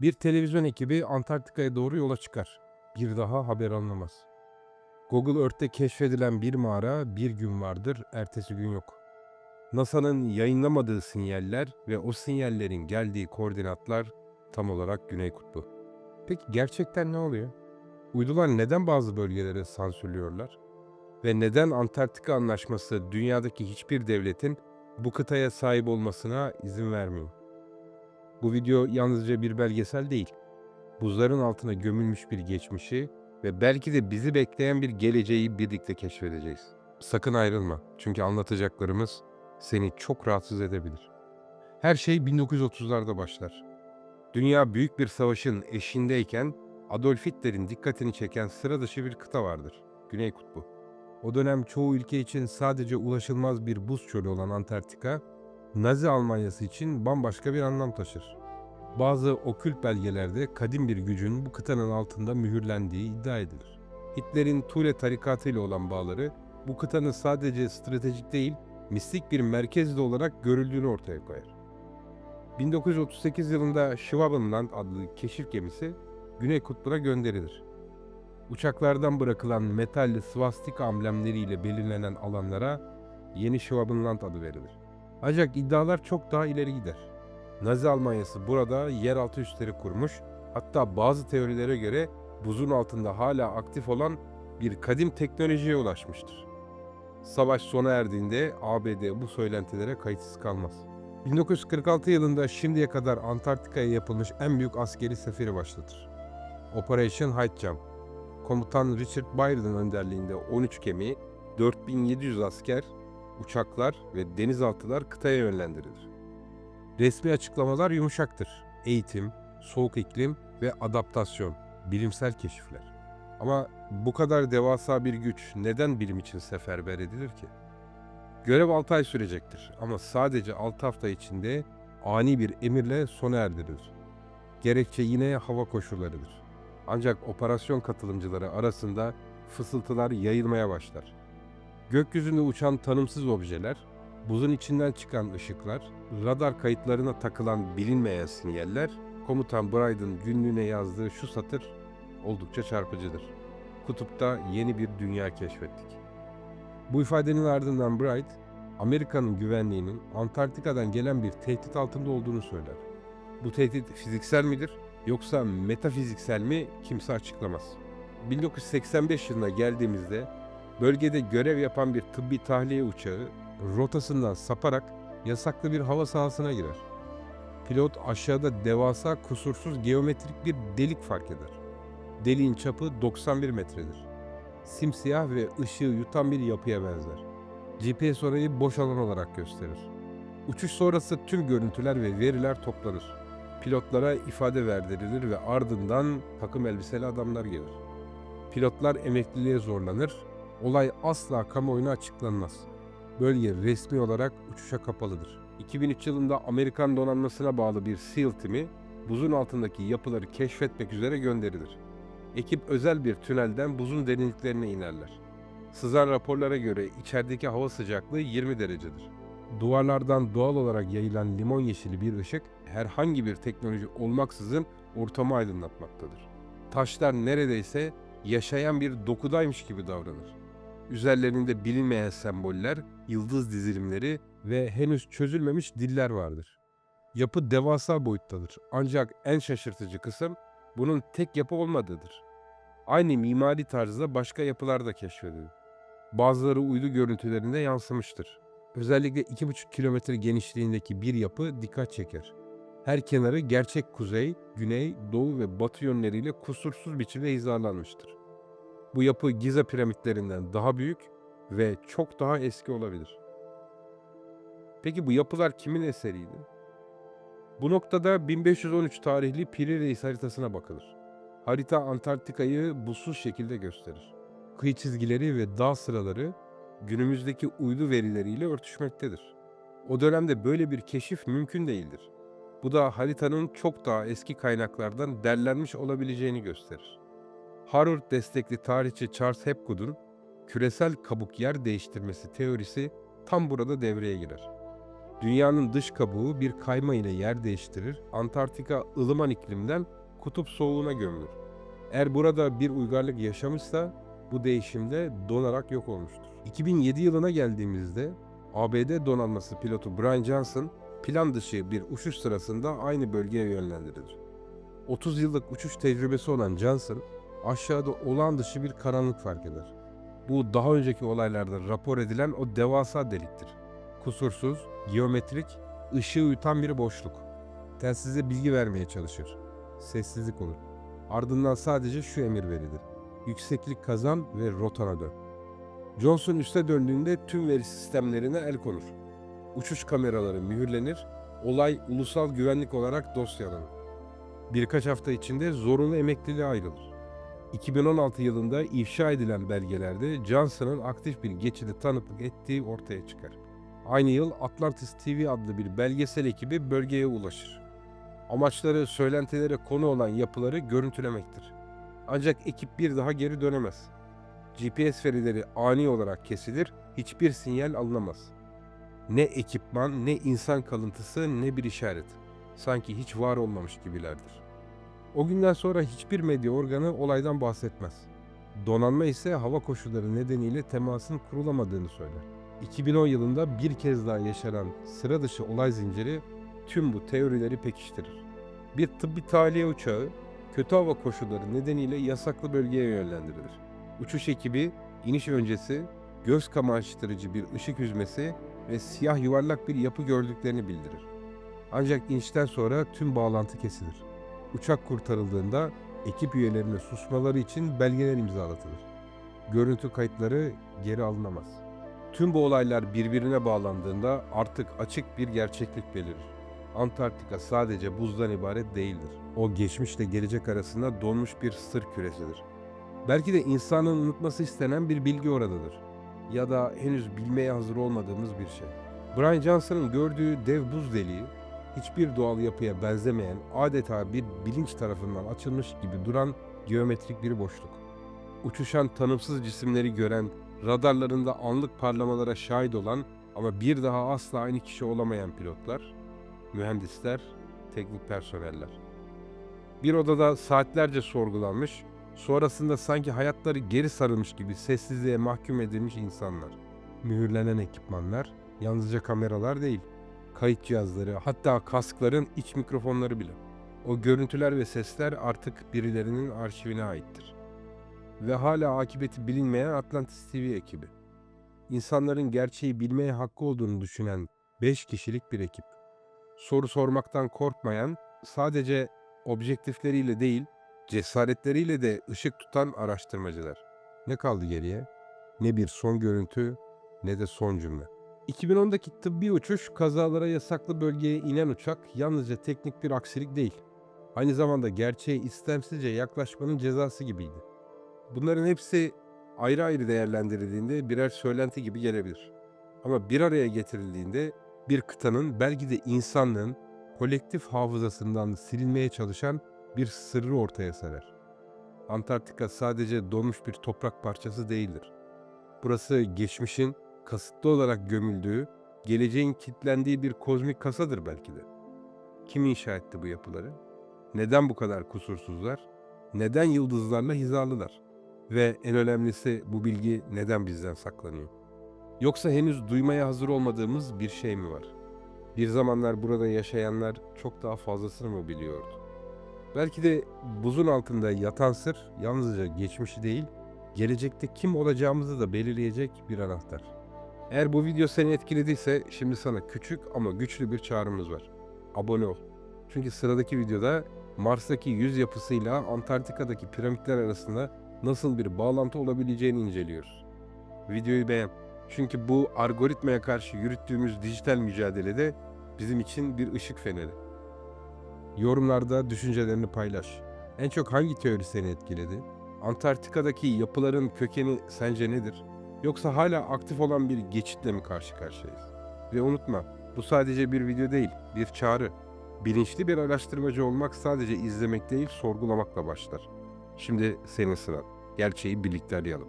Bir televizyon ekibi Antarktika'ya doğru yola çıkar. Bir daha haber alınamaz. Google Earth'te keşfedilen bir mağara bir gün vardır, ertesi gün yok. NASA'nın yayınlamadığı sinyaller ve o sinyallerin geldiği koordinatlar tam olarak Güney Kutbu. Peki gerçekten ne oluyor? Uydular neden bazı bölgelere sansürlüyorlar? Ve neden Antarktika Anlaşması dünyadaki hiçbir devletin bu kıtaya sahip olmasına izin vermiyor? Bu video yalnızca bir belgesel değil. Buzların altına gömülmüş bir geçmişi ve belki de bizi bekleyen bir geleceği birlikte keşfedeceğiz. Sakın ayrılma çünkü anlatacaklarımız seni çok rahatsız edebilir. Her şey 1930'larda başlar. Dünya büyük bir savaşın eşiğindeyken Adolf Hitler'in dikkatini çeken sıra dışı bir kıta vardır. Güney Kutbu. O dönem çoğu ülke için sadece ulaşılmaz bir buz çölü olan Antarktika, Nazi Almanyası için bambaşka bir anlam taşır. Bazı okült belgelerde kadim bir gücün bu kıtanın altında mühürlendiği iddia edilir. Hitler'in Tule tarikatı ile olan bağları bu kıtanın sadece stratejik değil, mistik bir merkezde olarak görüldüğünü ortaya koyar. 1938 yılında Schwabenland adlı keşif gemisi Güney Kutbu'na gönderilir. Uçaklardan bırakılan metalli svastika amblemleriyle belirlenen alanlara Yeni Schwabenland adı verilir. Ancak iddialar çok daha ileri gider. Nazi Almanyası burada yeraltı üsleri kurmuş, hatta bazı teorilere göre buzun altında hala aktif olan bir kadim teknolojiye ulaşmıştır. Savaş sona erdiğinde ABD bu söylentilere kayıtsız kalmaz. 1946 yılında şimdiye kadar Antarktika'ya yapılmış en büyük askeri seferi başlatır. Operation High. Komutan Richard Byron önderliğinde 13 gemi, 4700 asker, uçaklar ve denizaltılar kıtaya yönlendirilir. Resmi açıklamalar yumuşaktır. Eğitim, soğuk iklim ve adaptasyon, bilimsel keşifler. Ama bu kadar devasa bir güç neden bilim için seferber edilir ki? Görev 6 ay sürecektir ama sadece 6 hafta içinde ani bir emirle sona erdirilir. Gerekçe yine hava koşullarıdır. Ancak operasyon katılımcıları arasında fısıltılar yayılmaya başlar. Gökyüzünde uçan tanımsız objeler, buzun içinden çıkan ışıklar, radar kayıtlarına takılan bilinmeyen sinyaller, komutan Brydon günlüğüne yazdığı şu satır oldukça çarpıcıdır. Kutupta yeni bir dünya keşfettik. Bu ifadenin ardından Bright, Amerika'nın güvenliğinin Antarktika'dan gelen bir tehdit altında olduğunu söyler. Bu tehdit fiziksel midir yoksa metafiziksel mi kimse açıklamaz. 1985 yılına geldiğimizde bölgede görev yapan bir tıbbi tahliye uçağı rotasından saparak yasaklı bir hava sahasına girer. Pilot aşağıda devasa kusursuz geometrik bir delik fark eder. Deliğin çapı 91 metredir. Simsiyah ve ışığı yutan bir yapıya benzer. GPS orayı boş alan olarak gösterir. Uçuş sonrası tüm görüntüler ve veriler toplanır. Pilotlara ifade verdirilir ve ardından takım elbiseli adamlar gelir. Pilotlar emekliliğe zorlanır, olay asla kamuoyuna açıklanmaz. Bölge resmi olarak uçuşa kapalıdır. 2003 yılında Amerikan donanmasına bağlı bir SEAL timi buzun altındaki yapıları keşfetmek üzere gönderilir. Ekip özel bir tünelden buzun derinliklerine inerler. Sızan raporlara göre içerideki hava sıcaklığı 20 derecedir. Duvarlardan doğal olarak yayılan limon yeşili bir ışık herhangi bir teknoloji olmaksızın ortamı aydınlatmaktadır. Taşlar neredeyse yaşayan bir dokudaymış gibi davranır. Üzerlerinde bilinmeyen semboller, yıldız dizilimleri ve henüz çözülmemiş diller vardır. Yapı devasa boyuttadır ancak en şaşırtıcı kısım bunun tek yapı olmadığıdır. Aynı mimari tarzda başka yapılar da keşfedildi. Bazıları uydu görüntülerinde yansımıştır. Özellikle 2,5 kilometre genişliğindeki bir yapı dikkat çeker. Her kenarı gerçek kuzey, güney, doğu ve batı yönleriyle kusursuz biçimde hizalanmıştır. Bu yapı Giza piramitlerinden daha büyük ve çok daha eski olabilir. Peki bu yapılar kimin eseriydi? Bu noktada 1513 tarihli Piri Reis haritasına bakılır. Harita Antarktika'yı buzsuz şekilde gösterir. Kıyı çizgileri ve dağ sıraları günümüzdeki uydu verileriyle örtüşmektedir. O dönemde böyle bir keşif mümkün değildir. Bu da haritanın çok daha eski kaynaklardan derlenmiş olabileceğini gösterir. Harvard destekli tarihçi Charles Hapgood'un küresel kabuk yer değiştirmesi teorisi tam burada devreye girer. Dünyanın dış kabuğu bir kayma ile yer değiştirir. Antarktika ılıman iklimden kutup soğuğuna gömülür. Eğer burada bir uygarlık yaşamışsa bu değişimde donarak yok olmuştur. 2007 yılına geldiğimizde ABD donanması pilotu Brian Johnson plan dışı bir uçuş sırasında aynı bölgeye yönlendirilir. 30 yıllık uçuş tecrübesi olan Johnson aşağıda olağan dışı bir karanlık fark eder. Bu daha önceki olaylarda rapor edilen o devasa deliktir. Kusursuz, geometrik, ışığı yutan bir boşluk. Telsize bilgi vermeye çalışır. Sessizlik olur. Ardından sadece şu emir verilir. Yükseklik kazan ve rotana dön. Johnson üste döndüğünde tüm veri sistemlerine el konur. Uçuş kameraları mühürlenir, olay ulusal güvenlik olarak dosyalanır. Birkaç hafta içinde zorunlu emekliliğe ayrılır. 2016 yılında ifşa edilen belgelerde Johnson'ın aktif bir geçidi tanıklık ettiği ortaya çıkar. Aynı yıl Atlantis TV adlı bir belgesel ekibi bölgeye ulaşır. Amaçları söylentilere konu olan yapıları görüntülemektir. Ancak ekip bir daha geri dönemez. GPS verileri ani olarak kesilir, hiçbir sinyal alınamaz. Ne ekipman, ne insan kalıntısı, ne bir işaret. Sanki hiç var olmamış gibilerdir. O günden sonra hiçbir medya organı olaydan bahsetmez. Donanma ise hava koşulları nedeniyle temasın kurulamadığını söyler. 2010 yılında bir kez daha yaşanan sıra dışı olay zinciri tüm bu teorileri pekiştirir. Bir tıbbi tahliye uçağı kötü hava koşulları nedeniyle yasaklı bölgeye yönlendirilir. Uçuş ekibi iniş öncesi göz kamaştırıcı bir ışık hüzmesi ve siyah yuvarlak bir yapı gördüklerini bildirir. Ancak inişten sonra tüm bağlantı kesilir. Uçak kurtarıldığında ekip üyelerine susmaları için belgeler imzalatılır. Görüntü kayıtları geri alınamaz. Tüm bu olaylar birbirine bağlandığında artık açık bir gerçeklik belirir. Antarktika sadece buzdan ibaret değildir. O geçmişle gelecek arasında donmuş bir sır küresidir. Belki de insanın unutması istenen bir bilgi oradadır. Ya da henüz bilmeye hazır olmadığımız bir şey. Brian Johnson'ın gördüğü dev buz deliği, hiçbir doğal yapıya benzemeyen, adeta bir bilinç tarafından açılmış gibi duran geometrik bir boşluk. Uçuşan tanımsız cisimleri gören, radarlarında anlık parlamalara şahit olan ama bir daha asla aynı kişi olamayan pilotlar, mühendisler, teknik personeller. Bir odada saatlerce sorgulanmış, sonrasında sanki hayatları geri sarılmış gibi sessizliğe mahkum edilmiş insanlar. Mühürlenen ekipmanlar, yalnızca kameralar değil, kayıt cihazları, hatta kaskların iç mikrofonları bile. O görüntüler ve sesler artık birilerinin arşivine aittir. Ve hala akıbeti bilinmeyen Atlantis TV ekibi. İnsanların gerçeği bilmeye hakkı olduğunu düşünen 5 kişilik bir ekip. Soru sormaktan korkmayan, sadece objektifleriyle değil, cesaretleriyle de ışık tutan araştırmacılar. Ne kaldı geriye? Ne bir son görüntü ne de son cümle. 2010'daki tıbbi uçuş kazalara yasaklı bölgeye inen uçak yalnızca teknik bir aksilik değil. Aynı zamanda gerçeğe istemsizce yaklaşmanın cezası gibiydi. Bunların hepsi ayrı ayrı değerlendirildiğinde birer söylenti gibi gelebilir. Ama bir araya getirildiğinde bir kıtanın belki de insanlığın kolektif hafızasından silinmeye çalışan bir sırrı ortaya serer. Antarktika sadece donmuş bir toprak parçası değildir. Burası geçmişin kasıtlı olarak gömüldüğü, geleceğin kilitlendiği bir kozmik kasadır belki de. Kim inşa etti bu yapıları? Neden bu kadar kusursuzlar? Neden yıldızlarla hizalılar? Ve en önemlisi bu bilgi neden bizden saklanıyor? Yoksa henüz duymaya hazır olmadığımız bir şey mi var? Bir zamanlar burada yaşayanlar çok daha fazlasını mı biliyordu? Belki de buzun altında yatan sır yalnızca geçmişi değil, gelecekte kim olacağımızı da belirleyecek bir anahtar. Eğer bu video seni etkilediyse şimdi sana küçük ama güçlü bir çağrımız var. Abone ol. Çünkü sıradaki videoda Mars'taki yüz yapısıyla Antarktika'daki piramitler arasında nasıl bir bağlantı olabileceğini inceliyoruz. Videoyu beğen. Çünkü bu algoritmaya karşı yürüttüğümüz dijital mücadelede bizim için bir ışık feneri. Yorumlarda düşüncelerini paylaş. En çok hangi teori seni etkiledi? Antarktika'daki yapıların kökeni sence nedir? Yoksa hala aktif olan bir geçitle mi karşı karşıyayız? Ve unutma, bu sadece bir video değil, bir çağrı. Bilinçli bir araştırmacı olmak sadece izlemek değil, sorgulamakla başlar. Şimdi senin sıran. Gerçeği birlikte arayalım.